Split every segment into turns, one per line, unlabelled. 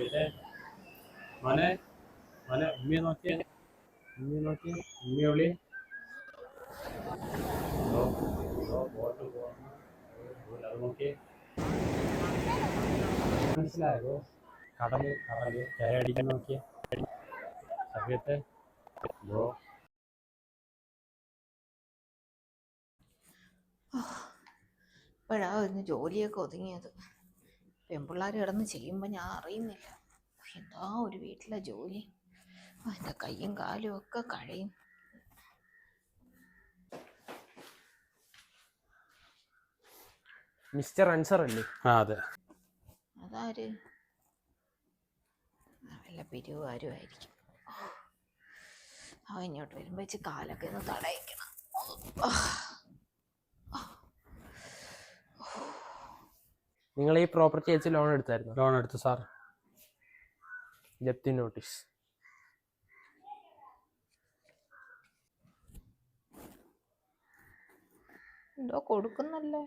സഭയത്തെ മോനെ മോനെ ഉമ്മയെ നോക്കിയേ. ഉമ്മയെ നോക്കി ഉമ്മയെ വിളി. ബോട്ട്. ഓ, അത് നോക്കിയേ മനസ്സിലായോ? കടൽ കടൽ ചായ അടിക്കാൻ നോക്കിയ. സഭയത്തെ. ബ്രോ
ഇപ്പോഴാ ഒന്ന് ജോലിയൊക്കെ ഒതുങ്ങിയത്. പെൺപിള്ളേർ കിടന്ന് ചെയ്യുമ്പോൾ ഞാൻ അറിയുന്നില്ല. എന്താ ഒരു വീട്ടിലെ ജോലി? എന്റെ കയ്യും കാലും ഒക്കെ കഴിയും.
മിസ്റ്റർ അൻസർ അല്ലേ?
ആ അതെ.
അതാര്? നല്ല വല്ല പിരിവുകാരും ആയിരിക്കും. ആ ഇങ്ങോട്ട് വരുമ്പോൾ വെച്ച് കാലൊക്കെ ഒന്ന് തടയിക്കണം.
നിങ്ങൾ ഈ പ്രോപ്പർട്ടി വെച്ച് ലോൺ എടുത്തായിരുന്നു?
ലോൺ എടുത്തു സാർ
ജപ്തി നോട്ടീസ്
എന്തോ കൊടുക്കുന്നല്ലേ?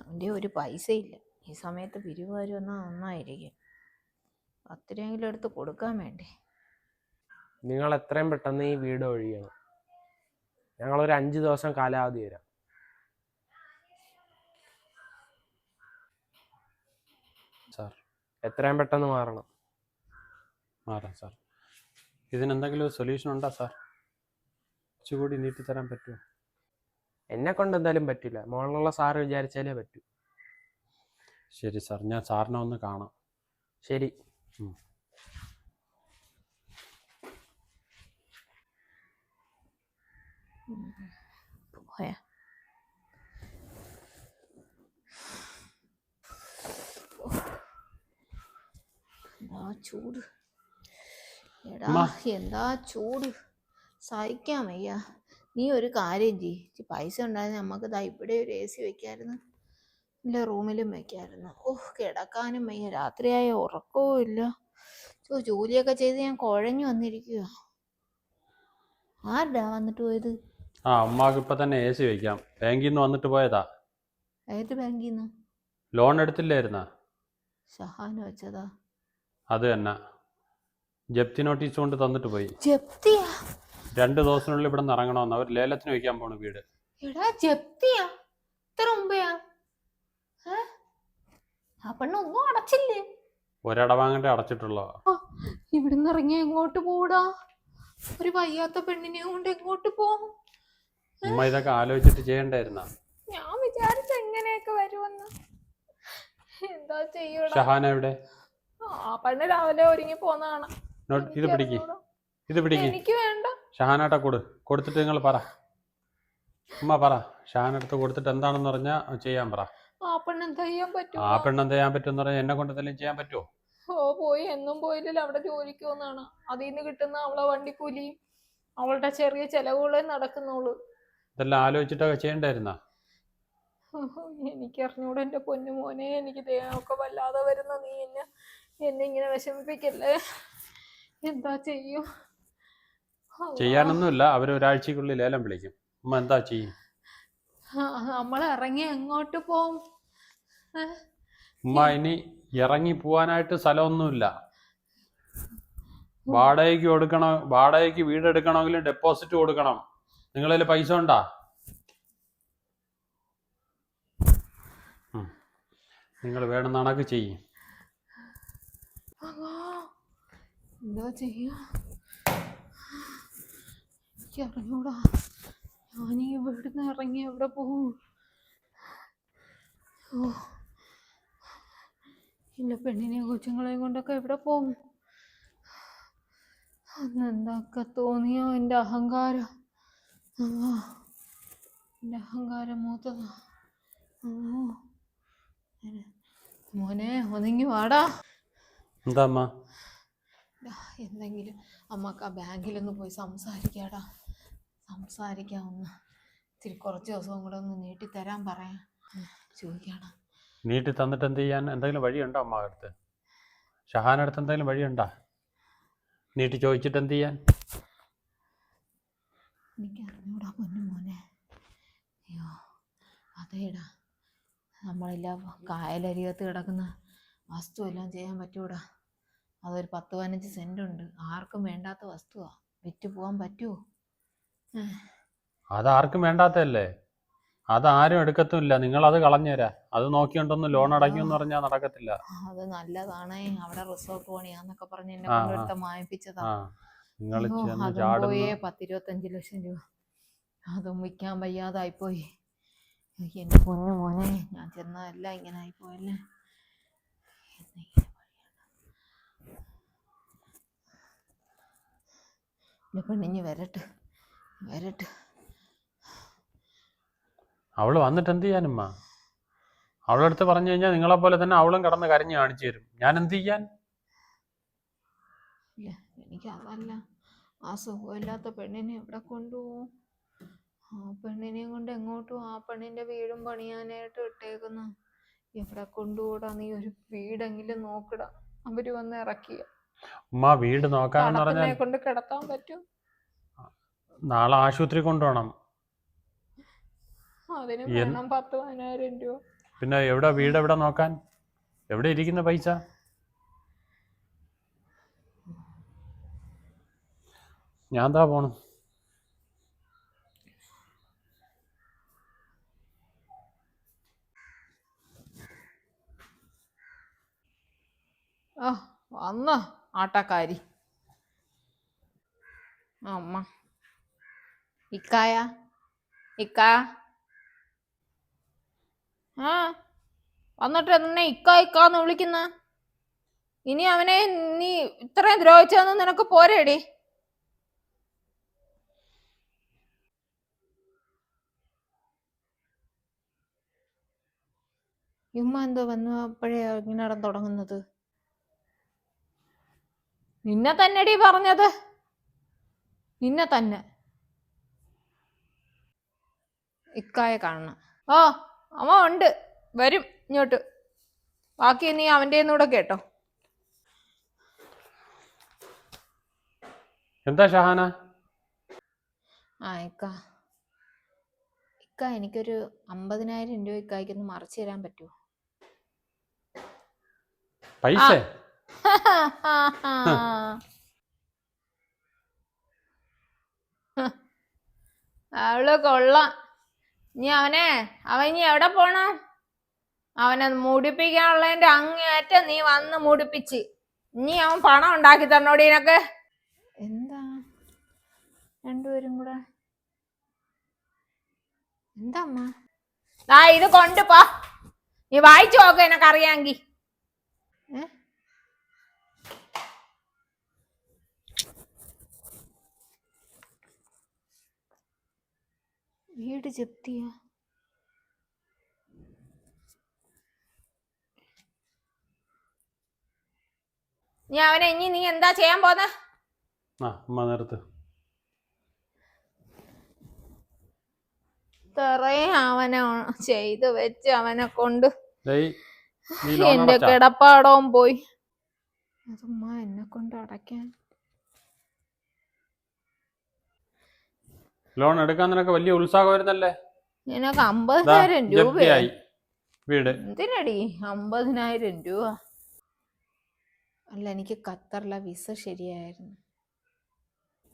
അവന്റെ ഒരു പൈസ ഇല്ല ഈ സമയത്ത് പിരിവാരി വന്നാൽ നന്നായിരിക്കും. പത്ത് രൂപയെങ്കിലും എടുത്ത് കൊടുക്കാൻ വേണ്ടേ?
നിങ്ങൾ എത്രയും പെട്ടെന്ന് ഈ വീട് ഒഴിയണം. ഞങ്ങളൊരു അഞ്ച് ദിവസം കാലാവധി തരാം
സാർ
എത്രയും പെട്ടെന്ന് മാറണം.
മാറാം സാർ. ഇതിനെന്തെങ്കിലും സൊല്യൂഷൻ ഉണ്ടോ സാർ? കുറച്ചുകൂടി നീട്ടി തരാൻ പറ്റുമോ?
എന്നെ കൊണ്ട് എന്തായാലും പറ്റില്ല. മോളിലുള്ള സാറ് വിചാരിച്ചാലേ പറ്റൂ.
ശരി സാർ. ഞാൻ സാറിനെ ഒന്ന് കാണാം.
ശരി.
പോയാ എന്താ ചൂട്. എടാ എന്താ ചൂട്? സഹിക്കാൻ വയ്യ. നീ ഒരു കാര്യം ചെയ്യ്. പൈസ ഉണ്ടായിരുന്നു നമുക്ക് ദാ ഇവിടെ ഒരു എ സി വെക്കായിരുന്നു. ഇല്ല റൂമിലും വെക്കായിരുന്നു. ഓഹ് കിടക്കാനും വയ്യ. രാത്രിയായ ഉറക്കവും ഇല്ല. ഓ ജോലിയൊക്കെ ചെയ്ത് ഞാൻ കുഴഞ്ഞു വന്നിരിക്കുക ആരുടാ വന്നിട്ട് പോയത്?
ആ അമ്മാക്ക് ഇപ്പൊ തന്നെ എ സി വെക്കാം. ബാങ്കിൽ നിന്ന് വന്നിട്ട് പോയതാ.
ഏത് ബാങ്കിൽ നിന്ന്
ലോൺ എടുത്തില്ലായിരുന്നാ?
ഷഹാന വെച്ചതാ.
അത് തന്നെ. ജപ്തി നോട്ടീസ് കൊണ്ട് തന്നിട്ട് പോയി.
ജപ്തിയാ?
രണ്ട് ദിവസത്തിനുള്ളിൽ ഇവിടെ നിന്ന് ഇറങ്ങണമെന്ന്. അവർ ലേലത്തിന് വയ്ക്കാൻ പോണു വീട്.
എടാ ജപ്തിയാ? ഇത്ര മുമ്പെയാ? ആ? പെണ്ണ് ഒന്നും അടച്ചില്ലേ?
ഒരടവാങ്ങണ്ടേ അടച്ചിട്ടുള്ളോ
ഇവിടുന്ന് ഇറങ്ങി എങ്ങോട്ട് പോടാ? ഒരു വയ്യാത്ത പെണ്ണിനെ കൊണ്ട് എങ്ങോട്ട് പോകും
ഉമ്മ ഇതൊക്കെ ആലോചിച്ചിട്ട് ചെയ്യണ്ടായിരുന്ന?
ഞാൻ വിചാരിച്ച എങ്ങനെയൊക്കെ വരുമെന്ന്. എന്താ ചെയ്യൂടാ?
ഷഹാന എവിടെ?
ആ പെണ്ണ് രാവിലെ ഒരുങ്ങി പോന്നതാണ്.
ഇത് പിടിക്ക്. ഇത് പിടിക്ക്.
എനിക്ക് വേണ്ട.
ഷഹാനാട്ട കൊടു. കൊടുത്തിട്ട് നിങ്ങൾ പറ. ഉമ്മ പറ. ഷഹാനടുത്ത് കൊടുത്തിട്ട് എന്താണെന്ന് പറഞ്ഞാ ചെയ്യാൻ പറ.
ആ പെണ്ണ് എന്താ ചെയ്യാൻ പറ്റും
ആ പെണ്ണെന്ത് ചെയ്യാൻ പറ്റുമെന്ന് പറഞ്ഞാൽ എന്നെ കൊണ്ട് എന്തെങ്കിലും ചെയ്യാൻ പറ്റുമോ
ഓ പോയി. എന്നും പോയില്ലല്ലോ അവിടെ ജോലിക്ക് പോകുന്നതാണ്. അതിൽ നിന്ന് കിട്ടുന്ന അവളെ വണ്ടിക്കൂലിയും അവളുടെ ചെറിയ ചെലവുകളെ നടക്കുന്നുള്ളൂ.
ഇതെല്ലാം ആലോചിച്ചിട്ടൊക്കെ ചെയ്യണ്ടായിരുന്ന?
എനിക്ക് അറിഞ്ഞൂടെ എന്റെ പൊന്നു മോനെ എനിക്ക് ദേഹമൊക്കെ വല്ലാതെ വരുന്ന നീ എന്നെ എന്നെ ഇങ്ങനെ വിഷമിപ്പിക്കല്ലേ? എന്താ ചെയ്യും.
ചെയ്യാനൊന്നുമില്ല. അവർ ഒരാഴ്ചക്കുള്ളിൽ ലേലം വിളിക്കും. അമ്മ എന്താ ചെയ്യും?
നമ്മൾ ഇറങ്ങി എങ്ങോട്ട് പോവും?
ഉമ്മ ഇനി ഇറങ്ങി പോവാനായിട്ട് സ്ഥലമൊന്നുമില്ല. വാടകയ്ക്ക് കൊടുക്കണം വാടകയ്ക്ക് വീട് എടുക്കണമെങ്കിൽ ഡെപ്പോസിറ്റ് കൊടുക്കണം. നിങ്ങളിൽ പൈസ ഉണ്ടാ? നിങ്ങൾ വേണം കണക്ക് ചെയ്യും.
എന്താ ചെയ്യാ എനിക്ക് അറിഞ്ഞൂടാ ഞാൻ ഇവിടുന്ന് ഇറങ്ങി എവിടെ പോവും ഓ എന്റെ പെണ്ണിനെയും കൊച്ചുങ്ങളെയും കൊണ്ടൊക്കെ എവിടെ പോകും അന്നെന്താക്ക തോന്നിയോ എന്റെ അഹങ്കാരം എന്റെ അഹങ്കാരം മൂത്തതാ മോനെ ഒതുങ്ങി വാടാ
എന്താ അമ്മ?
എന്തെങ്കിലും. അമ്മയ്ക്ക് ആ ബാങ്കിലൊന്ന് പോയി സംസാരിക്കാടാ. സംസാരിക്കാവുന്ന. ഇത്തിരി കുറച്ച് ദിവസവും കൂടെ ഒന്ന് നീട്ടി തരാൻ പറയാം. ചോദിക്കണം
നീട്ടി തന്നിട്ട് എന്ത് ചെയ്യാൻ? എന്തെങ്കിലും വഴിയുണ്ടോ അമ്മ അടുത്ത്? ഷഹാനടുത്ത് എന്തെങ്കിലും വഴിയുണ്ടോ? നീട്ടി ചോദിച്ചിട്ട് എന്ത് ചെയ്യാൻ?
എനിക്ക് അറിഞ്ഞൂടാ പൊന്നു മോനെ. അയ്യോ അതേടാ. നമ്മളില്ല കായലരികത്ത് കിടക്കുന്ന വസ്തു എല്ലാം ചെയ്യാൻ പറ്റൂടാ. അതൊരു പത്ത് പതിനഞ്ച് സെന്റ് ഉണ്ട്. ആർക്കും വേണ്ടാത്ത വസ്തുവാ. വിറ്റ് പോകാൻ പറ്റുമോ
അതാർക്കും വേണ്ടാത്തല്ലേ അതാരും അത് ആരും എടുക്കത്തുമില്ല. നിങ്ങൾ അത് കളഞ്ഞുതരാ അത് നോക്കിയോണ്ടൊന്നും ലോൺ അടയ്ക്കുമെന്ന് പറഞ്ഞാൽ നടക്കത്തില്ല.
അത് നല്ലതാണ്. അവിടെ റിസോർട്ട് പണിയാന്നൊക്കെ പറഞ്ഞ് എന്നെ
ആ.
മായിപ്പിച്ചതാ
നിങ്ങൾ
പോയേ പത്തിരുപത്തഞ്ച് ലക്ഷം രൂപ. അതും വിൽക്കാൻ വയ്യാതായിപ്പോയി. പോയി എന്റെ പൊന്നു മോനെ. ഞാൻ ചെന്നതെല്ലാം ഇങ്ങനെ ആയിപ്പോയല്ലേ എന്തെങ്കിലും വഴിയാണ്. എന്റെ പെണ്ണിഞ്ഞ് വരട്ടെ വരട്ടെ.
അവൾ വന്നിട്ട് എന്ത് ചെയ്യാനുമ്മ അവളുടെ അടുത്ത് പറഞ്ഞു കഴിഞ്ഞാൽ നിങ്ങളെ പോലെ തന്നെ അവളും കടന്ന് കരഞ്ഞു കാണിച്ചു തരും. ഞാൻ എന്ത് ചെയ്യാൻ?
ഇല്ല എനിക്ക് അതല്ല. ആ സുഖമില്ലാത്ത പെണ്ണിനെ എവിടെ കൊണ്ടുപോകും ആ പെണ്ണിനെയും കൊണ്ട് എങ്ങോട്ടും ആ പെണ്ണിന്റെ വീടും പണിയാനായിട്ട് ഇട്ടേക്കുന്ന. എവിടെ കൊണ്ടുപോടാ നീ? ഒരു വീടെങ്കിലും നോക്കടാ. അവർ വന്ന് ഇറക്കിയ.
ഉമ്മ വീട് നോക്കാന്ന് പറഞ്ഞാൽ
കൊണ്ട് കിടത്താൻ പറ്റും.
നാളെ ആശുപത്രി കൊണ്ടുപോകണം.
അതിന് വേണം പത്ത് പതിനായിരം രൂപ.
പിന്നെ എവിടെ വീട് എവിടെ നോക്കാൻ? എവിടെ ഇരിക്കുന്ന പൈസ? ഞാൻ താ പോണം.
ആ വന്ന. ആട്ടക്കാരി. അമ്മ ഇക്കായ? ഇക്ക? ആ വന്നിട്ട് എന്നെ ഇക്ക ഇക്കാന്ന് വിളിക്കുന്ന. ഇനി അവനെ നീ ഇത്രയും ദ്രോഹിച്ചതെന്ന് നിനക്ക് പോരേടി. ഇമ്മ എന്തോ വന്നപ്പോഴേ ഇങ്ങനെ തുടങ്ങുന്നത്. നിന്നെ തന്നെടി പറഞ്ഞത്. നിന്നെ തന്നെ. ഇക്കായെ കാണണം. ഓ അമ്മ ഉണ്ട്. വരും ഇങ്ങോട്ട്. ബാക്കി നീ അവന്റെ കൂടെ കേട്ടോ.
എന്താ ഷഹാന?
ആ ഇക്ക. ഇക്ക എനിക്കൊരു അമ്പതിനായിരം രൂപ ഇക്കായ്ക്കൊന്ന് മറിച്ചു തരാൻ പറ്റുമോ?
പൈസ?
അവൾ കൊള്ളാം. ഇനി അവനെ അവൻ ഇനി എവിടെ പോണ? അവനെ മുടിപ്പിക്കാനുള്ളതിന്റെ അങ്ങേറ്റം നീ വന്ന് മുടിപ്പിച്ച്. ഇനി അവൻ പണം ഉണ്ടാക്കി തന്നോടി നിനക്ക്. എന്താ? രണ്ടുപേരും കൂടെ. എന്താ അമ്മ? ഇത് കൊണ്ടുപോ നീ വായിച്ചു നോക്ക എനക്കറിയാമെങ്കി. വീട് ജപ്തിയാ. നീ അവനെ ഇനി നീ എന്താ ചെയ്യാൻ പോന്നെ?
ആ അമ്മ നിർത്ത്
ഇത്രയും അവനെ ചെയ്ത് വെച്ച് അവനെ കൊണ്ട് എന്റെ കിടപ്പാടവും പോയി. അതുമ്മ എന്നെ കൊണ്ട് അടയ്ക്കാൻ
ലോൺ എടുക്കാൻ നിനക്ക് വലിയ ഉത്സാഹമായിരുന്നല്ലേ?
നിനക്ക് അമ്പതിനായിരം രൂപ
ജപ്തിയായി വീട്.
എന്തിനടി അമ്പതിനായിരം രൂപ? അല്ല എനിക്ക് ഖത്തറിലെ വിസ ശരിയായിരുന്നു.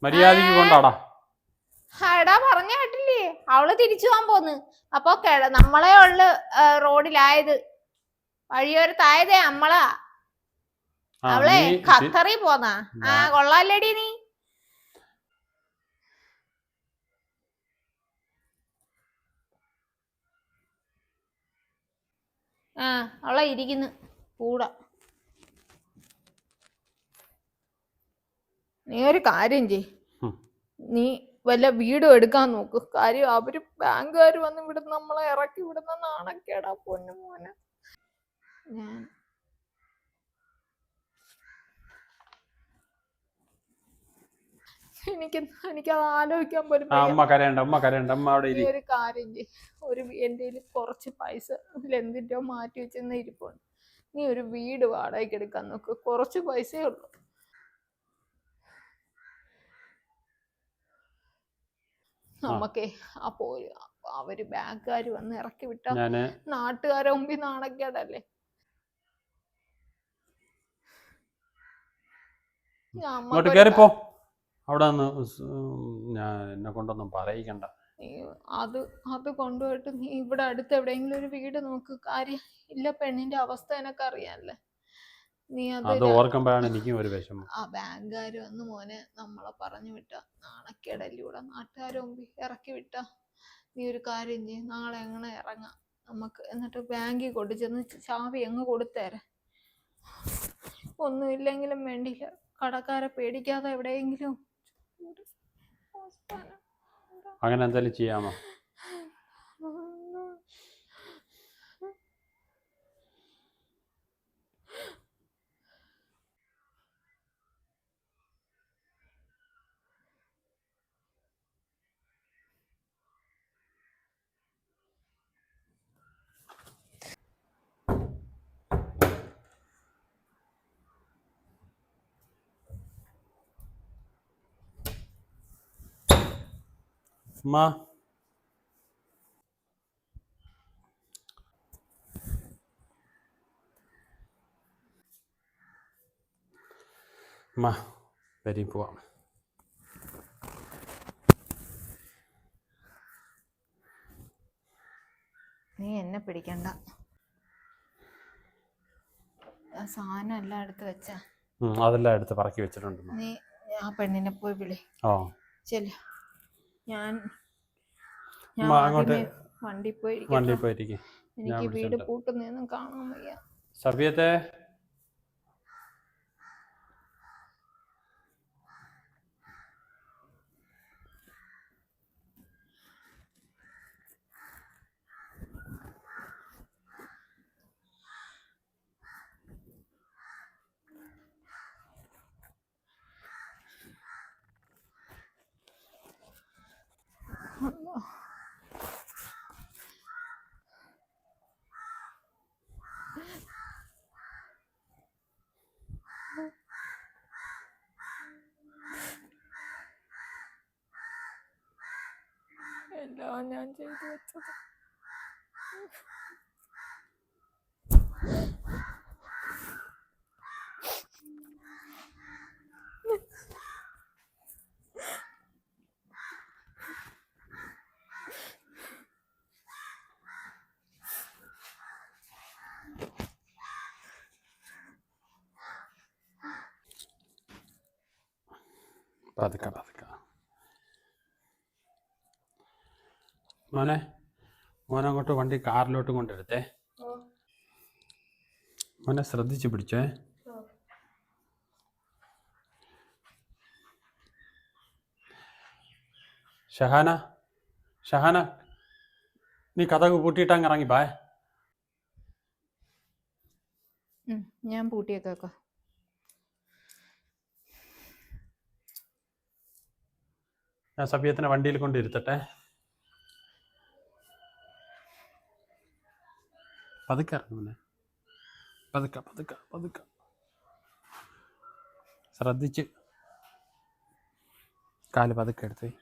മര്യാദയ്ക്ക് കൊണ്ടാടാ.
എടാ പറഞ്ഞ കേട്ടില്ലേ? അവൾ തിരിച്ചു പോകാൻ പോന്ന്. അപ്പൊ നമ്മളെ ഉള്ളു റോഡിലായത്. വഴിയോരത്തായതേ നമ്മളാ അവളെ
ഖത്തറി
ഖത്തറിൽ പോന്നാ. ആ കൊള്ളാല്ലേടി നീ? ആ അവളെ ഇരിക്കുന്നു. കൂടെ. നീ ഒരു കാര്യം ചെയ് നീ വല്ല വീടും എടുക്കാൻ നോക്ക്. കാര്യം അവർ ബാങ്കുകാർ വന്ന് ഇവിടുന്ന് നമ്മളെ ഇറക്കി വിടുന്ന നാണക്കേടാ പൊന്നു മോനെ. ഞാൻ എനിക്ക് എനിക്കത് ആലോചിക്കാൻ പോലും
അമ്മ കരയണ്ട അമ്മ കരയണ്ട അമ്മ അവിടെ ഇരി.
ഒരു കാര്യം ഒരു എന്റെ കയ്യിൽ കുറച്ച് പൈസ എന്തിന്റെയോ മാറ്റി വെച്ചെന്ന് ഇരിപ്പുണ്ട്. നീ ഒരു വീട് വാടകയ്ക്ക് എടുക്കാൻ നോക്ക്. കുറച്ച് പൈസയേ ഉള്ളൂ. നമുക്കേ ആ പോയി അവർ ബാങ്കുകാർ വന്ന് ഇറക്കി വിട്ട നാട്ടുകാരെ മുമ്പിൽ നാണക്കേടല്ലേ?
ഞാൻ അവിടെ നിന്ന് ഞാൻ എന്നെ കൊണ്ടൊന്നും പറയിക്കണ്ട.
നീ അത് അത് കൊണ്ടുപോയിട്ട് നീ ഇവിടെ അടുത്ത് എവിടെയെങ്കിലും ഒരു വീട് നമുക്ക് കാര്യം ഇല്ല പെണ്ണിന്റെ അവസ്ഥ എനക്ക് അറിയാല്ലേ. നീ അത്
ഓർക്കുമ്പോഴാണ് എനിക്കും ഒരു വിഷമം.
ആ ബാങ്കുകാർ വന്ന് മോനെ നമ്മളെ പറഞ്ഞു വിട്ട. നാണക്കേടല്ലൂടെ നാട്ടുകാരെ മുമ്പിൽ ഇറക്കി വിട്ട. നീ ഒരു കാര്യം ചെയ്യും. നാളെ എങ്ങനെ ഇറങ്ങാം? നമുക്ക് എന്നിട്ട് ബാങ്കിൽ കൊണ്ടു ചെന്ന് ചാവി എങ്ങ് കൊടുത്തേരെ. ഒന്നുമില്ലെങ്കിലും വേണ്ടില്ല കടക്കാരെ പേടിക്കാതെ എവിടെയെങ്കിലും
അങ്ങനെ എന്തായാലും ചെയ്യാമോ? അമ്മ അമ്മ വരി പോവാം
നീ എന്നെ പിടിക്കണ്ട. സാധനം എല്ലാം എടുത്ത് വെച്ചാ.
അതെല്ലാം എടുത്ത് പറക്കി വെച്ചിട്ടുണ്ട്
നീ ആ പെണ്ണിനെ പോയി വിളി.
ഓ
ചെല്ല. ഞാൻ
അങ്ങോട്ട്
വണ്ടി പോയി
വണ്ടി പോയിരിക്കും.
എനിക്ക് വീട്
വിളിച്ചോണ്ട്.
പൂട്ടുന്നതൊന്നും കാണാൻ വയ്യ.
സഫിയത്തെ
എല്ലാം ഞാൻ ചെയ്തു വെച്ചത്
പതുക്കെ പതുക്കെ മോനെ മോനെ അങ്ങോട്ട് വണ്ടി കാറിലോട്ട് കൊണ്ടെടുത്തേ മോനെ ശ്രദ്ധിച്ച് പിടിച്ചേ. ഷഹാന ഷഹാന നീ കഥക് പൂട്ടിയിട്ട് അങ്ങ് ഇറങ്ങി പായ
ഞാൻ പൂട്ടിയേക്കാക്ക
ഞാൻ സഫിയത്തിനെ വണ്ടിയിൽ കൊണ്ടിരുത്തട്ടെ പതുക്കെ ഇറങ്ങുന്നേ പതുക്ക പതുക്കെ പതുക്കെ. ശ്രദ്ധിച്ച്. കാൽ പതുക്കെ എടുത്ത്.